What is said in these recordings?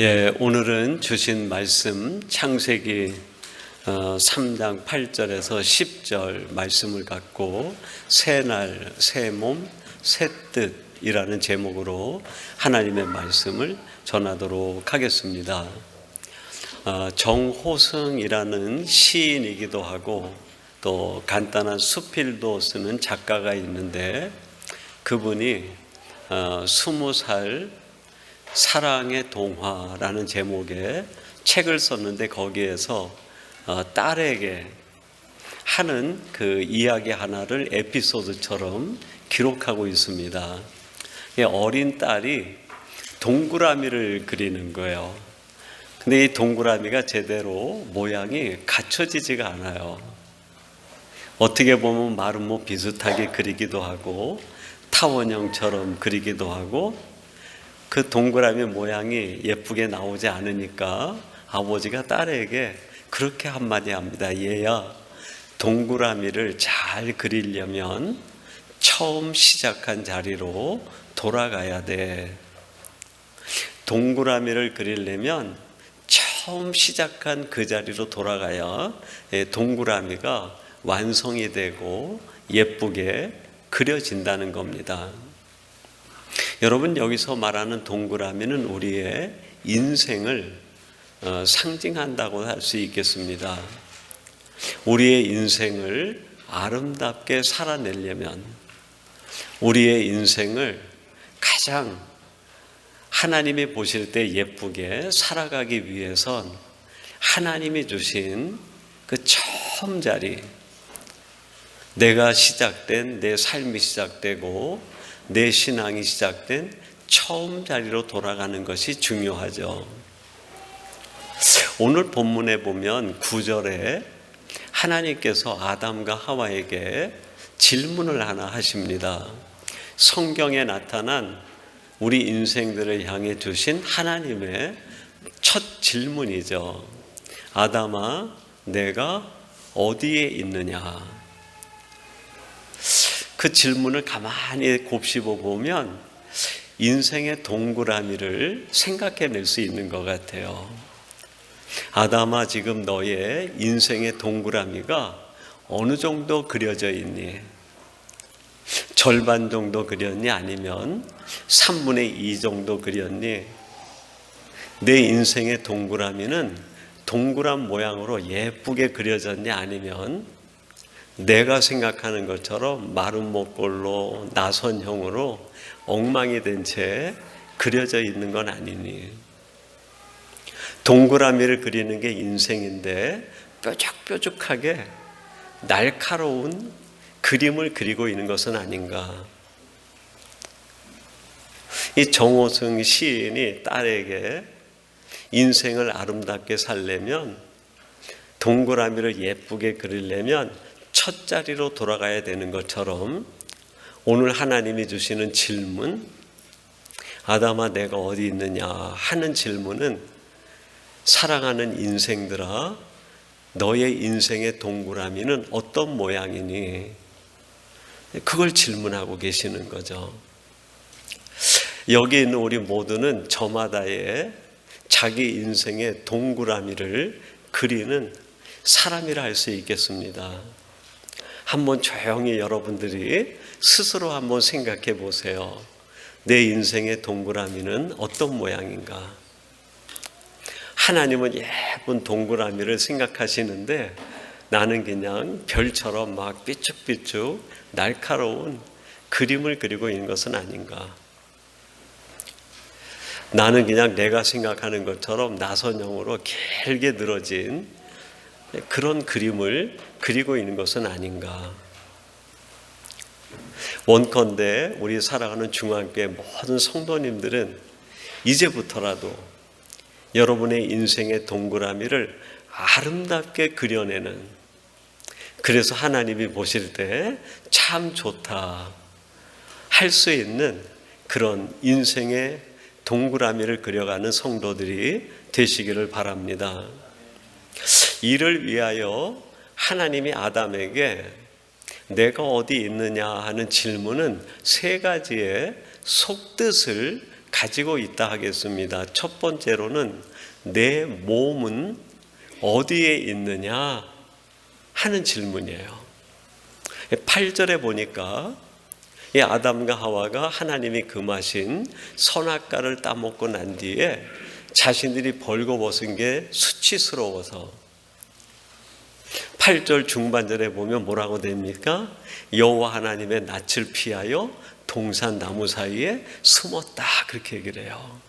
예, 오늘은 주신 말씀 창세기 어, 3장 8절에서 10절 말씀을 갖고 새날, 새몸, 새뜻이라는 제목으로 하나님의 말씀을 전하도록 하겠습니다. 어, 정호승이라는 시인이기도 하고 또 간단한 수필도 쓰는 작가가 있는데 그분이 어, 20살 사랑의 동화라는 제목의 책을 썼는데 거기에서 어, 딸에게 하는 그 이야기 하나를 에피소드처럼 기록하고 있습니다. 이 어린 딸이 동그라미를 그리는 거예요. 근데 이 동그라미가 제대로 모양이 갖춰지지가 않아요. 어떻게 보면 마름모 뭐 비슷하게 그리기도 하고 타원형처럼 그리기도 하고 그 동그라미 모양이 예쁘게 나오지 않으니까 아버지가 딸에게 그렇게 한마디 합니다. 얘야, 동그라미를 잘 그리려면 처음 시작한 자리로 돌아가야 돼. 동그라미를 그리려면 처음 시작한 그 자리로 돌아가야 동그라미가 완성이 되고 예쁘게 그려진다는 겁니다. 여러분 여기서 말하는 동그라미는 우리의 인생을 어, 상징한다고 할 수 있겠습니다. 우리의 인생을 아름답게 살아내려면 우리의 인생을 가장 하나님이 보실 때 예쁘게 살아가기 위해선 하나님이 주신 그 처음 자리, 내가 시작된 내 삶이 시작되고 내 신앙이 시작된 처음 자리로 돌아가는 것이 중요하죠. 오늘 본문에 보면 9절에 하나님께서 아담과 하와에게 질문을 하나 하십니다. 성경에 나타난 우리 인생들을 향해 주신 하나님의 첫 질문이죠. 아담아, 내가 어디에 있느냐? 그 질문을 가만히 곱씹어 보면 인생의 동그라미를 생각해 낼 수 있는 것 같아요. 아담아, 지금 너의 인생의 동그라미가 어느 정도 그려져 있니? 절반 정도 그렸니? 아니면 3분의 2 정도 그렸니? 내 인생의 동그라미는 동그란 모양으로 예쁘게 그려졌니? 아니면 내가 생각하는 것처럼 마른 목골로 나선형으로 엉망이 된 채 그려져 있는 건 아니니. 동그라미를 그리는 게 인생인데 뾰족뾰족하게 날카로운 그림을 그리고 있는 것은 아닌가. 이 정호승 시인이 딸에게 인생을 아름답게 살려면 동그라미를 예쁘게 그리려면 첫 자리로 돌아가야 되는 것처럼 오늘 하나님이 주시는 질문, 아담아 내가 어디 있느냐 하는 질문은 사랑하는 인생들아 너의 인생의 동그라미는 어떤 모양이니? 그걸 질문하고 계시는 거죠. 여기 있는 우리 모두는 저마다의 자기 인생의 동그라미를 그리는 사람이라 할 수 있겠습니다. 한번 조용히 여러분들이 스스로 한번 생각해 보세요. 내 인생의 동그라미는 어떤 모양인가? 하나님은 예쁜 동그라미를 생각하시는데 나는 그냥 별처럼 막 삐쭉삐쭉 날카로운 그림을 그리고 있는 것은 아닌가? 나는 그냥 내가 생각하는 것처럼 나선형으로 길게 늘어진 그런 그림을 그리고 있는 것은 아닌가. 원컨대 우리 살아가는 중앙교회 모든 성도님들은 이제부터라도 여러분의 인생의 동그라미를 아름답게 그려내는 그래서 하나님이 보실 때 참 좋다 할 수 있는 그런 인생의 동그라미를 그려가는 성도들이 되시기를 바랍니다. 이를 위하여 하나님이 아담에게 내가 어디 있느냐 하는 질문은 세 가지의 속뜻을 가지고 있다 하겠습니다. 첫 번째로는 내 몸은 어디에 있느냐 하는 질문이에요. 8절에 보니까 이 아담과 하와가 하나님이 금하신 선악과를 따먹고 난 뒤에 자신들이 벌거벗은 게 수치스러워서 8절 중반절에 보면 뭐라고 됩니까? 여호와 하나님의 낯을 피하여 동산 나무 사이에 숨었다 그렇게 얘기를 해요.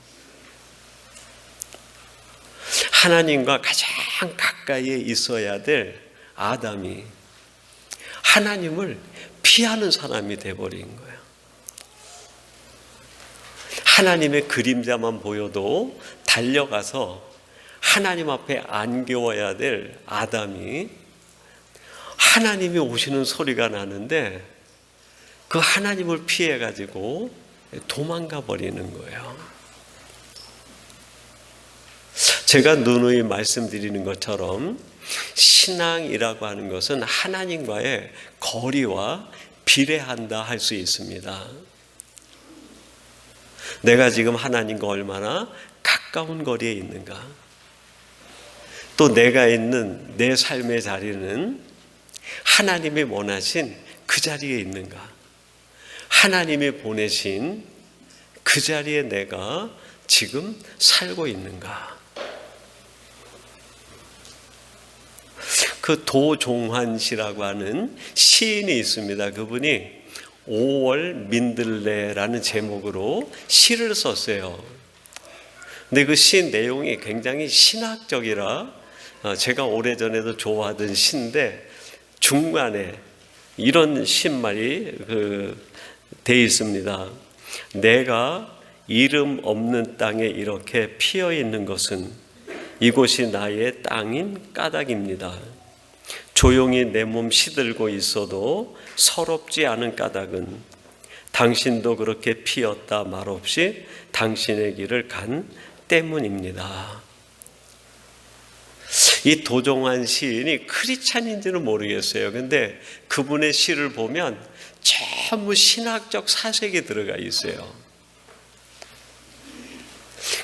하나님과 가장 가까이에 있어야 될 아담이 하나님을 피하는 사람이 돼버린 거예요. 하나님의 그림자만 보여도 달려가서 하나님 앞에 안겨워야 될 아담이 하나님이 오시는 소리가 나는데 그 하나님을 피해 가지고 도망가 버리는 거예요. 제가 누누이 말씀드리는 것처럼 신앙이라고 하는 것은 하나님과의 거리와 비례한다 할 수 있습니다. 내가 지금 하나님과 얼마나 가까운 거리에 있는가? 또 내가 있는 내 삶의 자리는 하나님이 원하신 그 자리에 있는가? 하나님이 보내신 그 자리에 내가 지금 살고 있는가? 그 도종환 씨라고 하는 시인이 있습니다. 그분이 5월 민들레라는 제목으로 시를 썼어요. 근데 그 시 내용이 굉장히 신학적이라 어, 제가 오래전에도 좋아하던 시인데 중간에 이런 신말이 그 돼 있습니다. 내가 이름 없는 땅에 이렇게 피어 있는 것은 이곳이 나의 땅인 까닭입니다. 조용히 내 몸 시들고 있어도 서럽지 않은 까닭은 당신도 그렇게 피었다 말없이 당신의 길을 간 때문입니다. 이 도종환 시인이 크리찬인지는 모르겠어요. 근데 그분의 시를 보면 전부 신학적 사색이 들어가 있어요.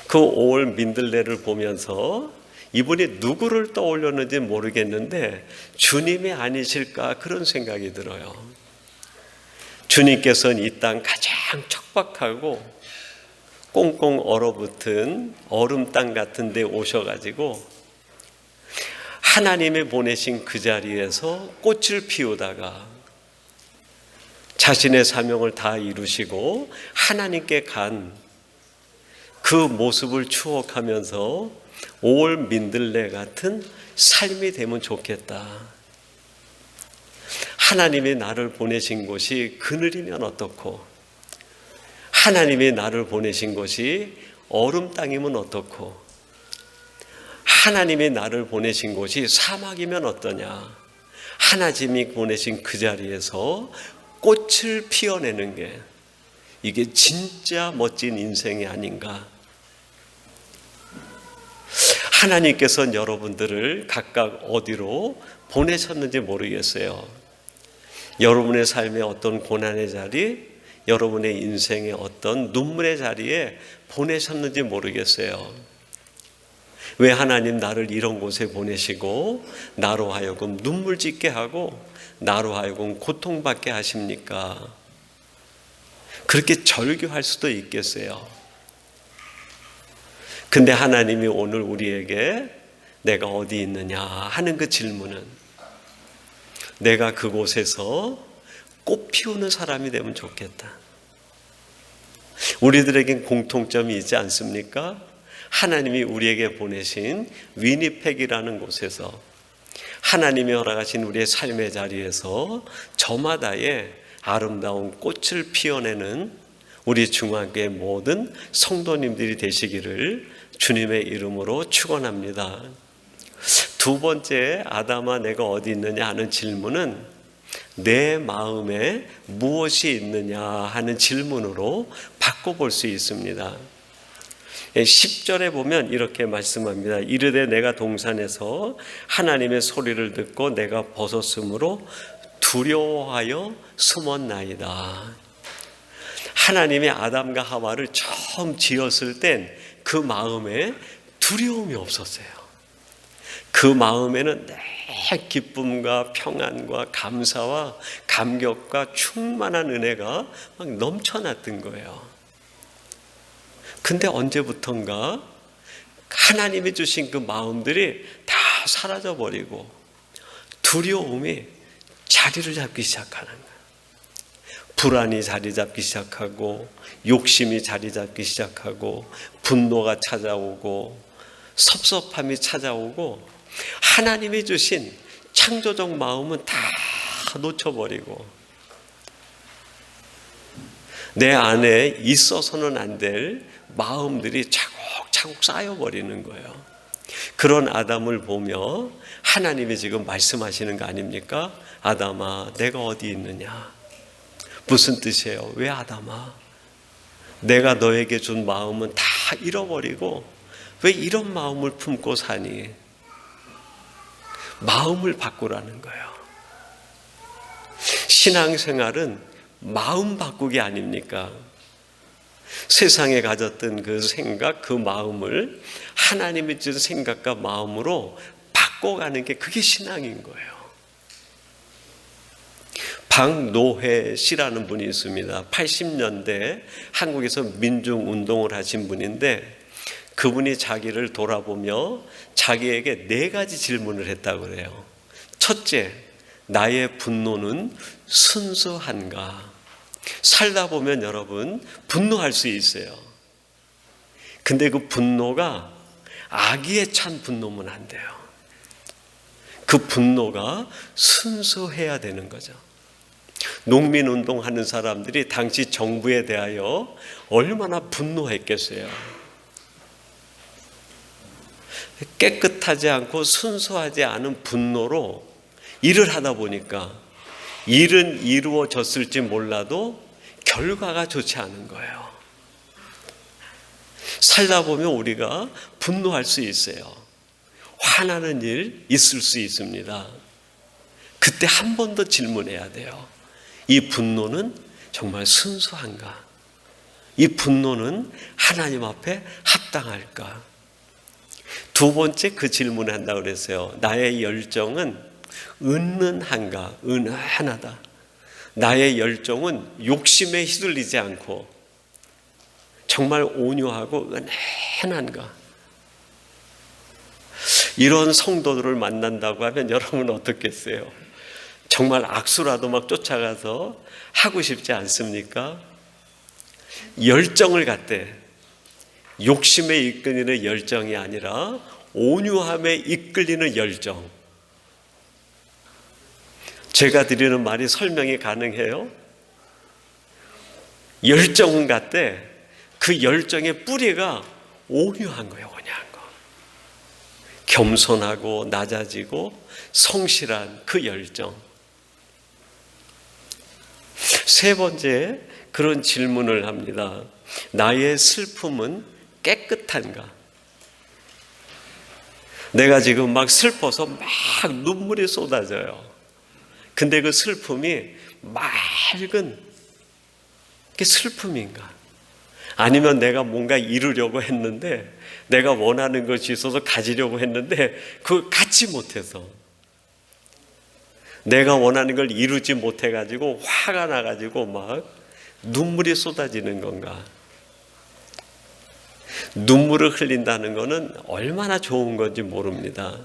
그 5월 민들레를 보면서 이분이 누구를 떠올렸는지 모르겠는데 주님이 아니실까 그런 생각이 들어요. 주님께서는 이 땅 가장 척박하고 꽁꽁 얼어붙은 얼음 땅 같은 데 오셔가지고 하나님이 보내신 그 자리에서 꽃을 피우다가 자신의 사명을 다 이루시고 하나님께 간 그 모습을 추억하면서 올 민들레 같은 삶이 되면 좋겠다. 하나님이 나를 보내신 곳이 그늘이면 어떻고, 하나님이 나를 보내신 곳이 얼음 땅이면 어떻고, 하나님이 나를 보내신 곳이 사막이면 어떠냐. 하나님이 보내신 그 자리에서 꽃을 피워내는 게 이게 진짜 멋진 인생이 아닌가. 하나님께서는 여러분들을 각각 어디로 보내셨는지 모르겠어요. 여러분의 삶의 어떤 고난의 자리, 여러분의 인생의 어떤 눈물의 자리에 보내셨는지 모르겠어요. 왜 하나님 나를 이런 곳에 보내시고 나로 하여금 눈물 짓게 하고 나로 하여금 고통받게 하십니까? 그렇게 절규할 수도 있겠어요. 근데 하나님이 오늘 우리에게 내가 어디 있느냐 하는 그 질문은 내가 그곳에서 꽃 피우는 사람이 되면 좋겠다. 우리들에겐 공통점이 있지 않습니까? 하나님이 우리에게 보내신 위니펙이라는 곳에서 하나님이 허락하신 우리의 삶의 자리에서 저마다의 아름다운 꽃을 피워내는 우리 중앙교회 모든 성도님들이 되시기를 주님의 이름으로 축원합니다. 두 번째 아담아 내가 어디 있느냐 하는 질문은 내 마음에 무엇이 있느냐 하는 질문으로 바꿔볼 수 있습니다. 10절에 보면 이렇게 말씀합니다. 이르되 내가 동산에서 하나님의 소리를 듣고 내가 벗었으므로 두려워하여 숨었나이다. 하나님이 아담과 하와를 처음 지었을 땐 그 마음에 두려움이 없었어요. 그 마음에는 내 기쁨과 평안과 감사와 감격과 충만한 은혜가 막 넘쳐났던 거예요. 근데 언제부턴가 하나님이 주신 그 마음들이 다 사라져 버리고 두려움이 자리를 잡기 시작하는 거예요. 불안이 자리 잡기 시작하고 욕심이 자리 잡기 시작하고 분노가 찾아오고 섭섭함이 찾아오고 하나님이 주신 창조적 마음은 다 놓쳐버리고 내 안에 있어서는 안 될 마음들이 차곡차곡 쌓여버리는 거예요. 그런 아담을 보며 하나님이 지금 말씀하시는 거 아닙니까? 아담아, 내가 어디 있느냐? 무슨 뜻이에요? 왜 아담아? 내가 너에게 준 마음은 다 잃어버리고 왜 이런 마음을 품고 사니? 마음을 바꾸라는 거예요. 신앙생활은 마음 바꾸기 아닙니까? 세상에 가졌던 그 생각, 그 마음을 하나님이 준 생각과 마음으로 바꿔가는 게 그게 신앙인 거예요. 박노해 씨라는 분이 있습니다. 80년대 한국에서 민중 운동을 하신 분인데 그분이 자기를 돌아보며 자기에게 네 가지 질문을 했다고 그래요. 첫째, 나의 분노는 순수한가? 살다 보면 여러분 분노할 수 있어요. 근데 그 분노가 악의에 찬 분노면 안 돼요. 그 분노가 순수해야 되는 거죠. 농민 운동 하는 사람들이 당시 정부에 대하여 얼마나 분노했겠어요. 깨끗하지 않고 순수하지 않은 분노로 일을 하다 보니까 일은 이루어졌을지 몰라도 결과가 좋지 않은 거예요. 살다 보면 우리가 분노할 수 있어요. 화나는 일 있을 수 있습니다. 그때 한 번 더 질문해야 돼요. 이 분노는 정말 순수한가? 이 분노는 하나님 앞에 합당할까? 두 번째 그 질문을 한다고 그랬어요. 나의 열정은 은은한가? 은은하다. 나의 열정은 욕심에 휘둘리지 않고 정말 온유하고 은은한가? 이런 성도들을 만난다고 하면 여러분 어떻겠어요? 정말 악수라도 막 쫓아가서 하고 싶지 않습니까? 열정을 갖대 욕심에 이끌리는 열정이 아니라 온유함에 이끌리는 열정. 제가 드리는 말이 설명이 가능해요? 열정은 같대 그 열정의 뿌리가 온유한 거예요, 온유한 거. 겸손하고 낮아지고 성실한 그 열정. 세 번째 그런 질문을 합니다. 나의 슬픔은 깨끗한가? 내가 지금 막 슬퍼서 막 눈물이 쏟아져요. 근데 그 슬픔이 맑은 게 슬픔인가? 아니면 내가 뭔가 이루려고 했는데 내가 원하는 것이 있어서 가지려고 했는데 그걸 갖지 못해서 내가 원하는 걸 이루지 못해 가지고 화가 나 가지고 막 눈물이 쏟아지는 건가? 눈물을 흘린다는 것은 얼마나 좋은 건지 모릅니다.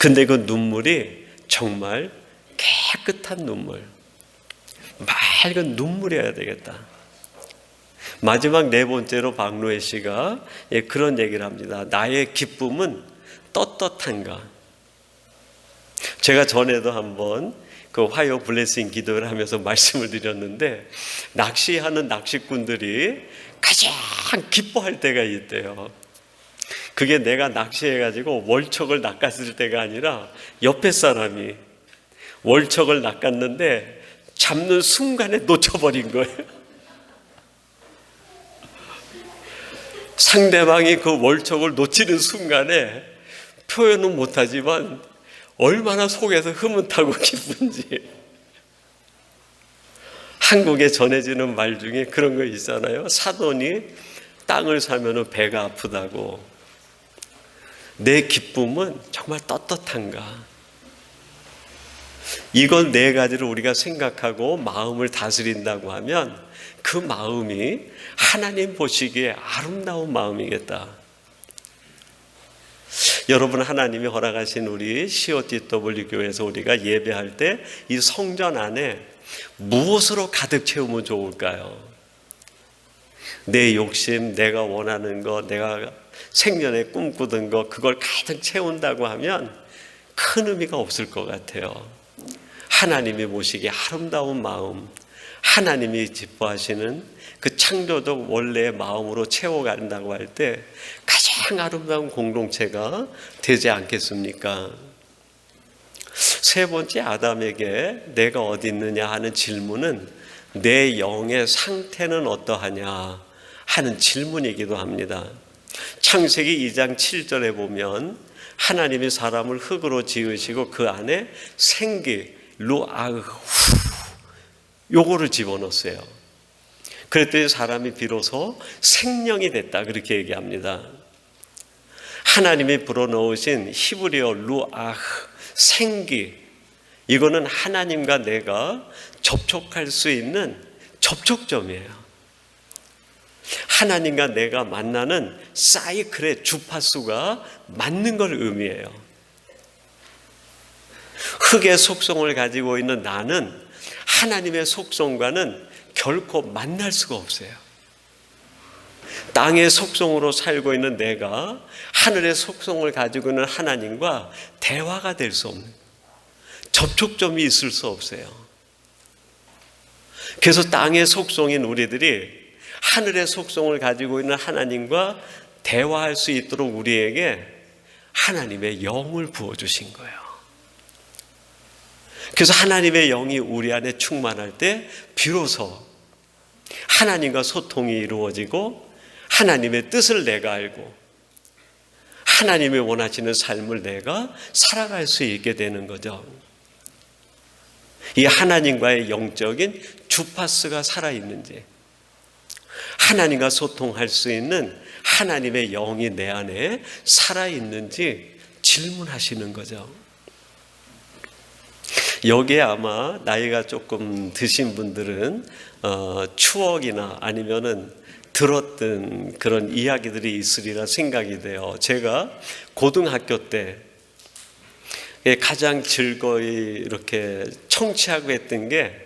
근데 그 눈물이 정말 깨끗한 눈물, 맑은 눈물이어야 되겠다. 마지막 네 번째로 박노해 씨가 예, 그런 얘기를 합니다. 나의 기쁨은 떳떳한가? 제가 전에도 한번 그 화요 블레싱 기도를 하면서 말씀을 드렸는데 낚시하는 낚시꾼들이 가장 기뻐할 때가 있대요. 그게 내가 낚시해가지고 월척을 낚았을 때가 아니라 옆에 사람이 월척을 낚았는데 잡는 순간에 놓쳐버린 거예요. 상대방이 그 월척을 놓치는 순간에 표현은 못하지만 얼마나 속에서 흐뭇하고 기쁜지 한국에 전해지는 말 중에 그런 거 있잖아요. 사돈이 땅을 사면은 배가 아프다고. 내 기쁨은 정말 떳떳한가? 이건 네 가지를 우리가 생각하고 마음을 다스린다고 하면 그 마음이 하나님 보시기에 아름다운 마음이겠다. 여러분 하나님이 허락하신 우리 COTW 교회에서 우리가 예배할 때 이 성전 안에 무엇으로 가득 채우면 좋을까요? 내 욕심, 내가 원하는 것, 내가 생전에 꿈꾸던 것 그걸 가득 채운다고 하면 큰 의미가 없을 것 같아요. 하나님이 보시기에 아름다운 마음, 하나님이 기뻐하시는 그 창조적 원래의 마음으로 채워간다고 할 때 가장 아름다운 공동체가 되지 않겠습니까? 세 번째 아담에게 내가 어디 있느냐 하는 질문은 내 영의 상태는 어떠하냐 하는 질문이기도 합니다. 창세기 2장 7절에 보면 하나님이 사람을 흙으로 지으시고 그 안에 생기, 루아흐, 요거를 집어넣었어요. 그랬더니 사람이 비로소 생명이 됐다. 그렇게 얘기합니다. 하나님이 불어넣으신 히브리어 루아흐, 생기. 이거는 하나님과 내가 접촉할 수 있는 접촉점이에요. 하나님과 내가 만나는 사이클의 주파수가 맞는 걸 의미해요. 흙의 속성을 가지고 있는 나는 하나님의 속성과는 결코 만날 수가 없어요. 땅의 속성으로 살고 있는 내가 하늘의 속성을 가지고 있는 하나님과 대화가 될 수 없는 접촉점이 있을 수 없어요. 그래서 땅의 속성인 우리들이 하늘의 속성을 가지고 있는 하나님과 대화할 수 있도록 우리에게 하나님의 영을 부어주신 거예요. 그래서 하나님의 영이 우리 안에 충만할 때 비로소 하나님과 소통이 이루어지고 하나님의 뜻을 내가 알고 하나님이 원하시는 삶을 내가 살아갈 수 있게 되는 거죠. 이 하나님과의 영적인 주파수가 살아있는지 하나님과 소통할 수 있는 하나님의 영이 내 안에 살아있는지 질문하시는 거죠. 여기에 아마 나이가 조금 드신 분들은 어, 추억이나 아니면은 들었던 그런 이야기들이 있으리라 생각이 돼요. 제가 고등학교 때 가장 즐거이 이렇게 청취하고 했던 게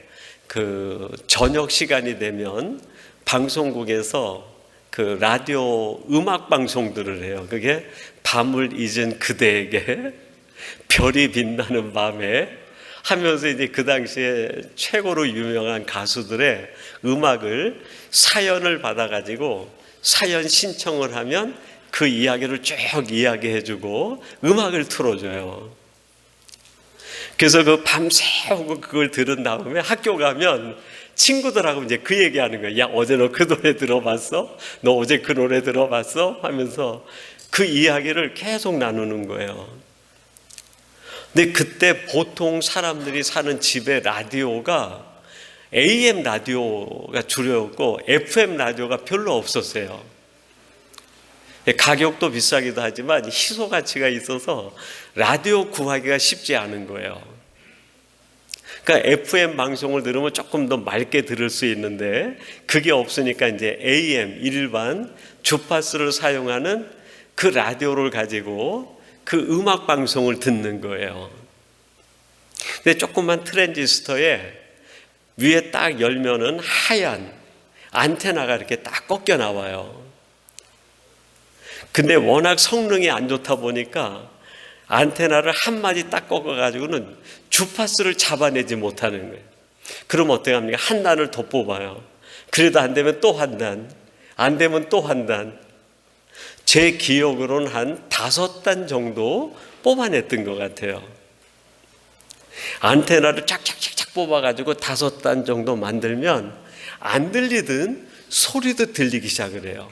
그 저녁 시간이 되면 방송국에서 그 라디오 음악 방송들을 해요. 그게 밤을 잊은 그대에게 별이 빛나는 밤에 하면서 이제 그 당시에 최고로 유명한 가수들의 음악을 사연을 받아가지고 사연 신청을 하면 그 이야기를 쭉 이야기해주고 음악을 틀어줘요. 그래서 그 밤새우고 그걸 들은 다음에 학교 가면 친구들하고 이제 그 얘기하는 거야. 야 어제 너 그 노래 들어봤어? 너 어제 그 노래 들어봤어? 하면서 그 이야기를 계속 나누는 거예요. 근데 그때 보통 사람들이 사는 집에 라디오가 AM 라디오가 주류였고 FM 라디오가 별로 없었어요. 가격도 비싸기도 하지만 희소 가치가 있어서 라디오 구하기가 쉽지 않은 거예요. 그러니까 FM 방송을 들으면 조금 더 맑게 들을 수 있는데 그게 없으니까 이제 AM 일반 주파수를 사용하는 그 라디오를 가지고 그 음악 방송을 듣는 거예요. 근데 조그만 트랜지스터에 위에 딱 열면은 하얀 안테나가 이렇게 딱 꺾여 나와요. 근데 워낙 성능이 안 좋다 보니까 안테나를 한 마디 딱 꺾어가지고는 주파수를 잡아내지 못하는 거예요. 그럼 어떻게 합니까? 한 단을 더 뽑아요. 그래도 안 되면 또 한 단, 안 되면 또 한 단. 제 기억으로는 한 다섯 단 정도 뽑아냈던 것 같아요. 안테나를 쫙쫙쫙쫙 뽑아가지고 다섯 단 정도 만들면 안 들리든 소리도 들리기 시작을 해요.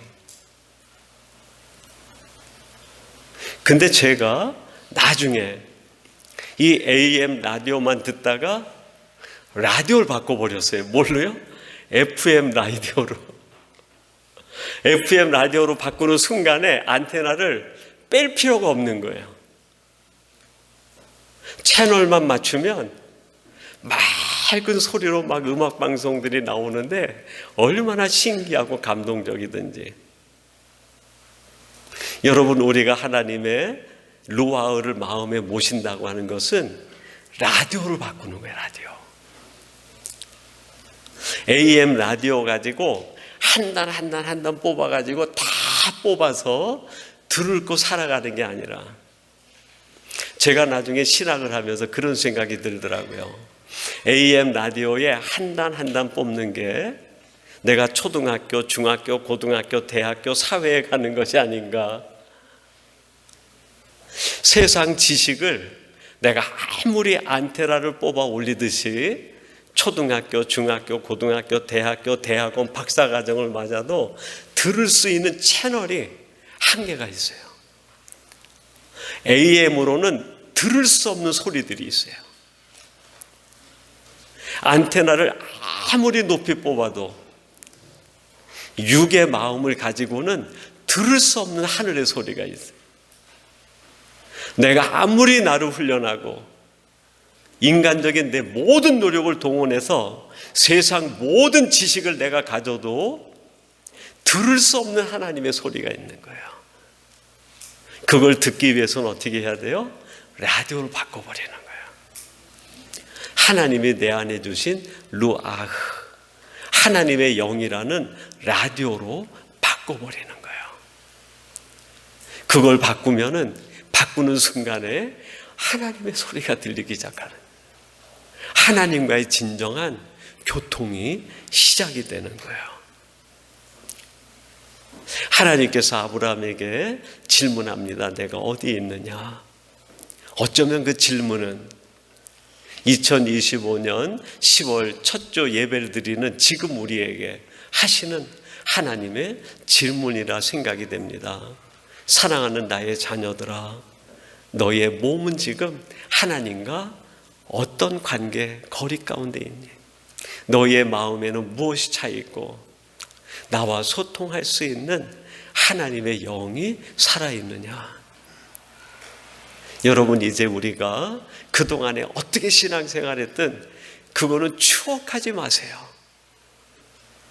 근데 제가 나중에 이 AM 라디오만 듣다가 라디오를 바꿔버렸어요. 뭘로요? FM 라디오로. FM 라디오로 바꾸는 순간에 안테나를 뺄 필요가 없는 거예요. 채널만 맞추면 맑은 소리로 막 음악 방송들이 나오는데 얼마나 신기하고 감동적이든지. 여러분 우리가 하나님의 루아흐를 마음에 모신다고 하는 것은 라디오를 바꾸는 거예요, 라디오. AM 라디오 가지고 한 단 한 단 한 단 뽑아 가지고 다 뽑아서 들을 거 살아가는 게 아니라 제가 나중에 신학을 하면서 그런 생각이 들더라고요. AM 라디오에 한 단 한 단 뽑는 게 내가 초등학교, 중학교, 고등학교, 대학교, 사회에 가는 것이 아닌가. 세상 지식을 내가 아무리 안테나를 뽑아 올리듯이 초등학교, 중학교, 고등학교, 대학교, 대학원, 박사과정을 맞아도 들을 수 있는 채널이 한계가 있어요. AM으로는 들을 수 없는 소리들이 있어요. 안테나를 아무리 높이 뽑아도 육의 마음을 가지고는 들을 수 없는 하늘의 소리가 있어요. 내가 아무리 나를 훈련하고 인간적인 내 모든 노력을 동원해서 세상 모든 지식을 내가 가져도 들을 수 없는 하나님의 소리가 있는 거예요. 그걸 듣기 위해서는 어떻게 해야 돼요? 라디오를 바꿔버리는 거예요. 하나님이 내 안에 주신 루아흐, 하나님의 영이라는 라디오로 바꿔버리는 거예요. 그걸 바꾸면은 바꾸는 순간에 하나님의 소리가 들리기 시작하는 하나님과의 진정한 교통이 시작이 되는 거예요. 하나님께서 아브라함에게 질문합니다. 내가 어디에 있느냐? 어쩌면 그 질문은 2025년 10월 첫 주 예배를 드리는 지금 우리에게 하시는 하나님의 질문이라 생각이 됩니다. 사랑하는 나의 자녀들아, 너의 몸은 지금 하나님과 어떤 관계, 거리 가운데 있니? 너의 마음에는 무엇이 차 있고, 나와 소통할 수 있는 하나님의 영이 살아있느냐? 여러분, 이제 우리가 그동안에 어떻게 신앙생활 했든 그거는 추억하지 마세요.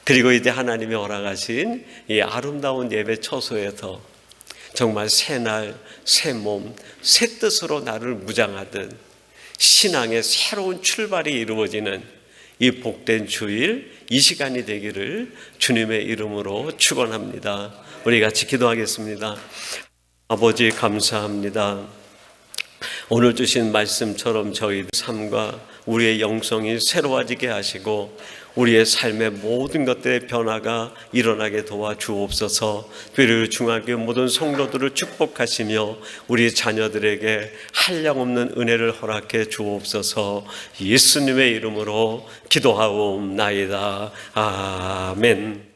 그리고 이제 하나님이 허락하신 이 아름다운 예배 처소에서 정말 새 날, 새 몸, 새 뜻으로 나를 무장하듯 신앙의 새로운 출발이 이루어지는 이 복된 주일 이 시간이 되기를 주님의 이름으로 축원합니다. 우리 같이 기도하겠습니다. 아버지 감사합니다. 오늘 주신 말씀처럼 저희 삶과 우리의 영성이 새로워지게 하시고 우리의 삶의 모든 것들의 변화가 일어나게 도와 주옵소서. 그리고 중학교 모든 성도들을 축복하시며 우리 자녀들에게 한량없는 은혜를 허락해 주옵소서. 예수님의 이름으로 기도하옵나이다. 아멘.